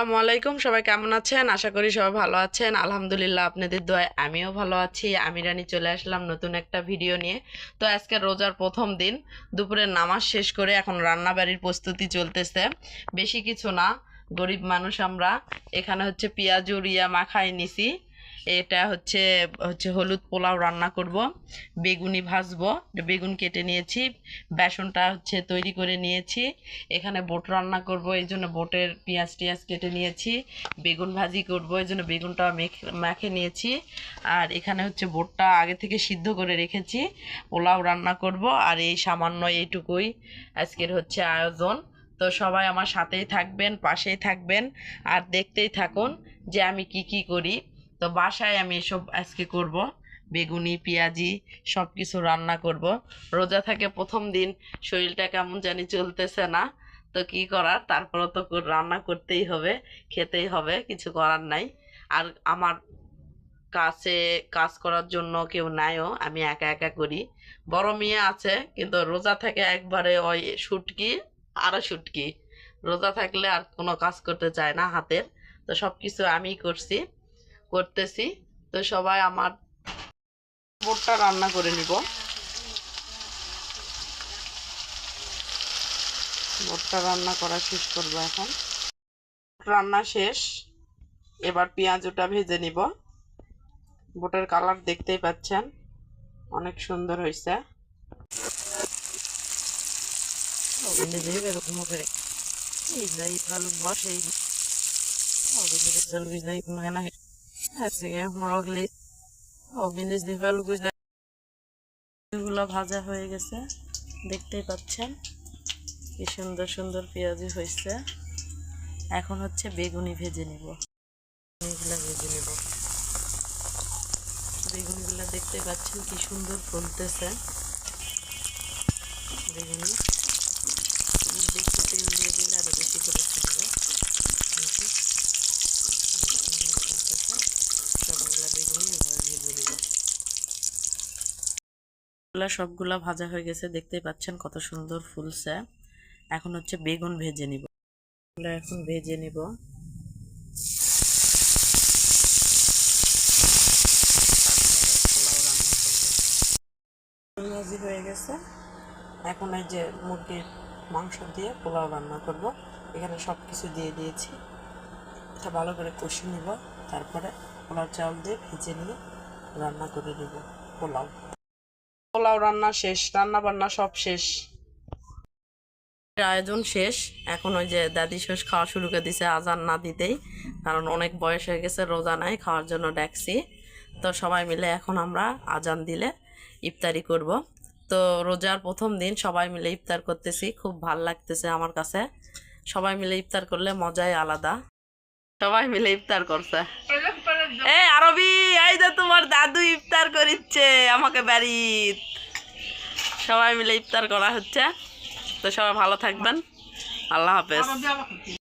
আসসালামু আলাইকুম, সবাই কেমন আছেন? আশা করি সবাই ভালো আছেন। আলহামদুলিল্লাহ, আপনাদের দোয়ায় আমিও ভালো আছি। আমি রানী চলে আসলাম নতুন একটা ভিডিও নিয়ে। তো আজকে রোজার প্রথম দিন, দুপুরের নামাজ শেষ করে এখন রান্নাবাড়ির প্রস্তুতি চলতেছে। বেশি কিছু না, গরিব মানুষ আমরা। এখানে হচ্ছে পেঁয়াজ উড়িয়া মাখাই নিছি। এটা হচ্ছে হচ্ছে হলুদ পোলাও রান্না করব, বেগুনি ভাজবো, বেগুন কেটে নিয়েছি, বেসনটা হচ্ছে তৈরি করে নিয়েছি, এখানে বোট রান্না করব, এই জন্য বোটের পেঁয়াজ টিয়াজ কেটে নিয়েছি, বেগুন ভাজি করব, এই জন্য বেগুনটা মেখে মেখে নিয়েছি, আর এখানে হচ্ছে বোটটা আগে থেকে সিদ্ধ করে রেখেছি, পোলাও রান্না করব, আর এই সামান্য এইটুকুই আজকের হচ্ছে আয়োজন, তো সবাই আমার সাথেই থাকবেন, পাশেই থাকবেন, আর দেখতেই থাকুন যে আমি কি কি করি। তো বাসায় আমি এসব আজকে করব। বেগুনি, পেঁয়াজি সব কিছু রান্না করব। রোজা থাকে প্রথম দিন, শরীরটা কেমন জানি চলতেছে না। তো কি করার? তারপরে তো রান্না করতেই হবে, খেতেই হবে, কিছু করার নাই। আর আমার কাছে কাজ করার জন্য কেউ নাইও, আমি একা একা করি। বড় মেয়ে আছে, কিন্তু রোজা থেকে একবারে ওই শুটকি আরও শুটকি। রোজা থাকলে আর কোনো কাজ করতে চায় না হাতের। তো সব কিছু আমিই করছি। করতেছি। তো সবাই আমার বোটটা রান্না করে নিব। বোটটা রান্না করা শেষ করব এখন। রান্না শেষ। এবার পেঁয়াজ ওটা ভেজে নিব। বোটের কালার দেখতেই পাচ্ছেন। অনেক সুন্দর হয়েছে এগুলো ভাজা হয়ে গেছে। দেখতেই পাচ্ছেন কি সুন্দর সুন্দর পেঁয়াজি হয়েছে এখন হচ্ছে বেগুনি ভেজে নিব। এগুলো ভেজে নিব। বেগুনগুলো দেখতে পাচ্ছেন কি সুন্দর ফুলতেছে। বেগুনি এগুলো একটু তেল দিয়ে দিলে আরও বেশি করে ফুলবে কিন্তু কি সুন্দর ফুলতেছে। সবগুলা বেগুনি এভাবে ভেজে দিব এগুলা সবগুলা ভাজা হয়ে গেছে, দেখতেই পাচ্ছেন কত সুন্দর ফুলছে। এখন হচ্ছে বেগুন ভেজে নিব। এখন ভেজে নিব। ভাজি হয়ে গেছে। এখন এই যে মুরগির মাংস দিয়ে পোলাও রান্না করব। এখানে সব কিছু দিয়ে দিয়েছি। এটা ভালো করে কষে নিব। তারপরে পোলাও চাউল দিয়ে ভেজে নিয়ে রান্না করে নিব পোলাও। পোলাও রান্না শেষ রান্না বান্না সব শেষ। আয়োজন শেষ। এখন ওই যে দাদি শেষ খাওয়া শুরু করে দিছে আজান না দিতেই কারণ অনেক বয়স হয়ে গেছে রোজা নাই খাওয়ার জন্য ডাকছি। তো সবাই মিলে এখন আমরা আজান দিলে ইফতারি করব। তো রোজার প্রথম দিন সবাই মিলে ইফতার করতেছি খুব ভালো লাগতেছে আমার কাছে। সবাই মিলে ইফতার করলে মজাই আলাদা। সবাই মিলে ইফতার করছে। এ, আরবি, এই যে তোমার দাদু ইফতার করিচ্ছে, আমাকে বাড়ি সবাই মিলে ইফতার করা হচ্ছে। তো সবাই ভালো থাকবেন। আল্লাহ হাফেজ।